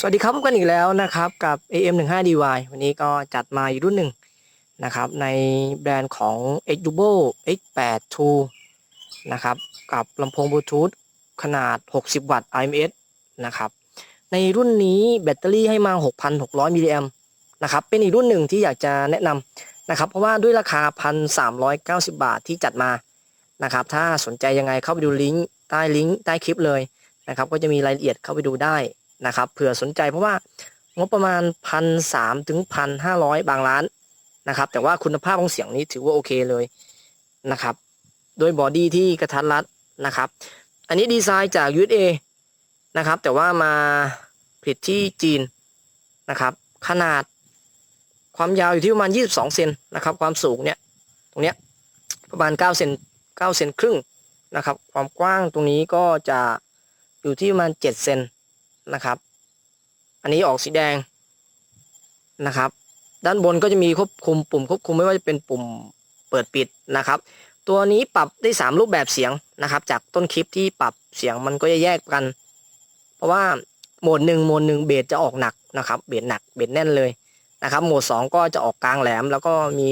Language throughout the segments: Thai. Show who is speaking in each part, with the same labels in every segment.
Speaker 1: สวัสดีครับพบกันอีกแล้วนะครับกับ AM15DY วันนี้ก็จัดมาอีกรุ่นหนึ่งนะครับในแบรนด์ของ x u b o X8 2นะครับกับลำโพงบลูทูธขนาด 60 วัตต์ IMS นะครับในรุ่นนี้แบตเตอรี่ให้มา 6,600 มิลลิแอมนะครับเป็นอีกรุ่นหนึ่งที่อยากจะแนะนำนะครับเพราะว่าด้วยราคา 1,390 บาทที่จัดมานะครับถ้าสนใจยังไงเข้าไปดูลิงก์ใต้ลิงก์ใต้คลิปเลยนะครับก็จะมีรายละเอียดเข้าไปดูได้ นะครับเผื่อสนใจเพราะว่างบประมาณพันสามถึงพันห้าร้อยบางร้านนะครับ แต่ว่าคุณภาพของเสียงนี้ถือว่าโอเคเลยนะครับโดยบอดี้ที่กระทัดรัดนะครับ อันนี้ดีไซน์จาก USA นะครับ แต่ว่ามาผลิตที่จีนนะครับ ขนาดความยาวอยู่ที่ประมาณ 22 เซนนะครับ ความสูงเนี่ยตรงเนี้ยประมาณ 9 เซน9เซนครึ่งนะครับ ความกว้างตรงนี้ก็จะอยู่ที่ประมาณ 7 เซน นะครับ อันนี้ออกสีแดงนะครับ ด้านบนก็จะมีควบคุมปุ่มควบคุมไม่ว่าจะเป็นปุ่มเปิดปิดนะครับ ตัวนี้ปรับได้ 3 รูปแบบเสียงนะครับ จากต้นคลิปที่ปรับเสียงมันก็จะแยกกัน เพราะว่าโหมดหนึ่งโหมดหนึ่งเบสจะออกหนักนะครับเบสหนักเบสแน่นเลยนะครับ โหมด 2 ก็จะออกกลางแหลม แล้วก็มี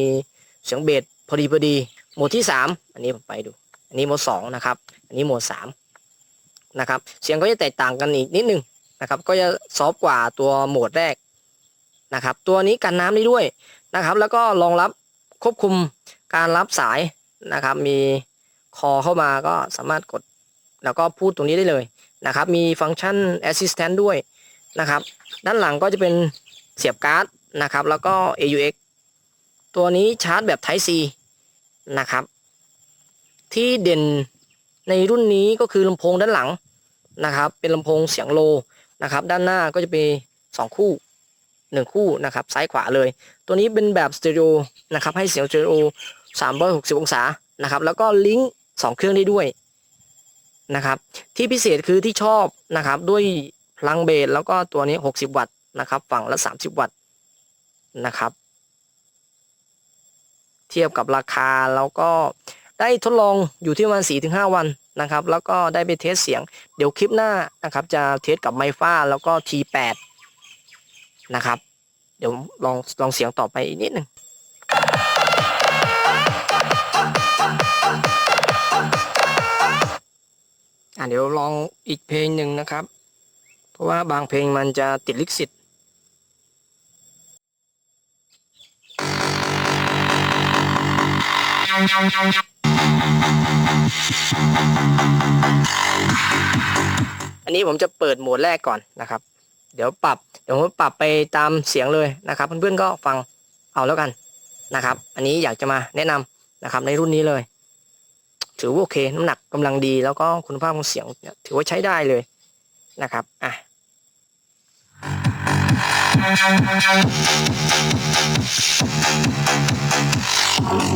Speaker 1: เสียงเบสพอดีพอดีโหมดที่ 3 อันนี้ผมไปดู อันนี้โหมด2นะครับ อันนี้โหมด3นะครับ เสียงก็จะแตกต่างกันอีกนิดนึง นะครับ ก็จะซอฟกว่าตัวโหมดแรกนะครับ ตัวนี้กันน้ำได้ด้วยนะครับ แล้วก็รองรับควบคุมการรับสายนะครับ มีคอเข้ามาก็สามารถกด แล้วก็พูดตรงนี้ได้เลยนะครับ มีฟังก์ชัน Assistant ด้วยนะครับ ด้านหลังก็จะเป็นเสียบการ์ดนะครับ แล้วก็ AUX ตัวนี้ชาร์จแบบ Type C นะครับ ที่เด่นในรุ่นนี้ก็คือลำโพงด้านหลังนะครับ เป็นลำโพงเสียงโล นะครับ ด้านหน้าก็จะเป็นสองคู่หนึ่งคู่นะครับ ซ้ายขวาเลย ตัวนี้เป็นแบบสเตอริโอนะครับ ให้เสียงสเตอริโอ360 องศานะครับ แล้วก็ลิงก์สองเครื่องได้ด้วยนะครับ ที่พิเศษคือที่ชอบนะครับ ด้วยพลังเบสแล้วก็ตัวนี้ 60 วัตต์นะครับ ฝั่งละ 30 วัตต์นะครับ เทียบกับราคาแล้วก็ได้ทดลองอยู่ที่ประมาณ4-5 วัน นะครับ แล้วก็ได้ไปเทสเสียง เดี๋ยวคลิปหน้านะครับ จะเทสกับไมฟ้าแล้วก็ T8 นะครับ เดี๋ยวลองลองเสียงต่อไปอีกนิดหนึ่งอะเดี๋ยวลองอีกเพลงหนึ่งนะครับ เพราะว่าบางเพลงมันจะติดลิขสิทธิ์ อันนี้ผมจะเปิดโหมดแรกก่อนนะครับ เดี๋ยวปรับ เดี๋ยวผมปรับไปตามเสียงเลยนะครับ เพื่อนๆก็ฟังเอาแล้วกันนะครับ อันนี้อยากจะมาแนะนำนะครับในรุ่นนี้เลย ถือว่าโอเคน้ำหนักกำลังดี แล้วก็คุณภาพของเสียงถือว่าใช้ได้เลยนะครับอะอ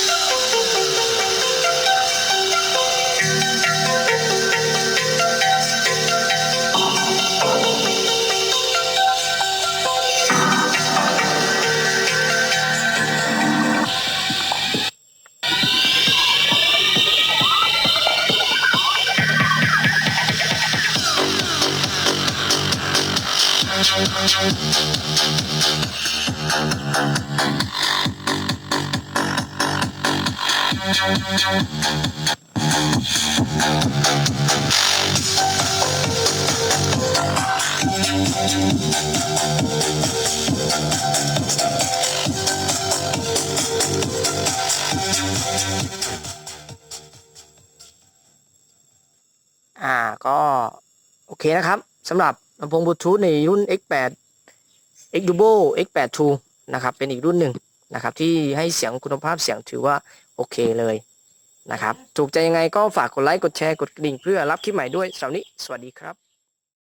Speaker 1: าก็ โอเคนะครับสำหรับ ลำโพงบลูทูธในรุ่น X8 x d u b o X8 True นะครับเป็นอีกรุ่นหนึ่งนะครับที่ให้เสียงคุณภาพเสียงถือว่าโอเคเลยนะครับถูกใจยังไงก็ฝากกดไลค์กดแชร์กดกระดิ่งเพื่อรับคลิปใหม่ด้วยสำหรับวันนี้สวัสดีครับ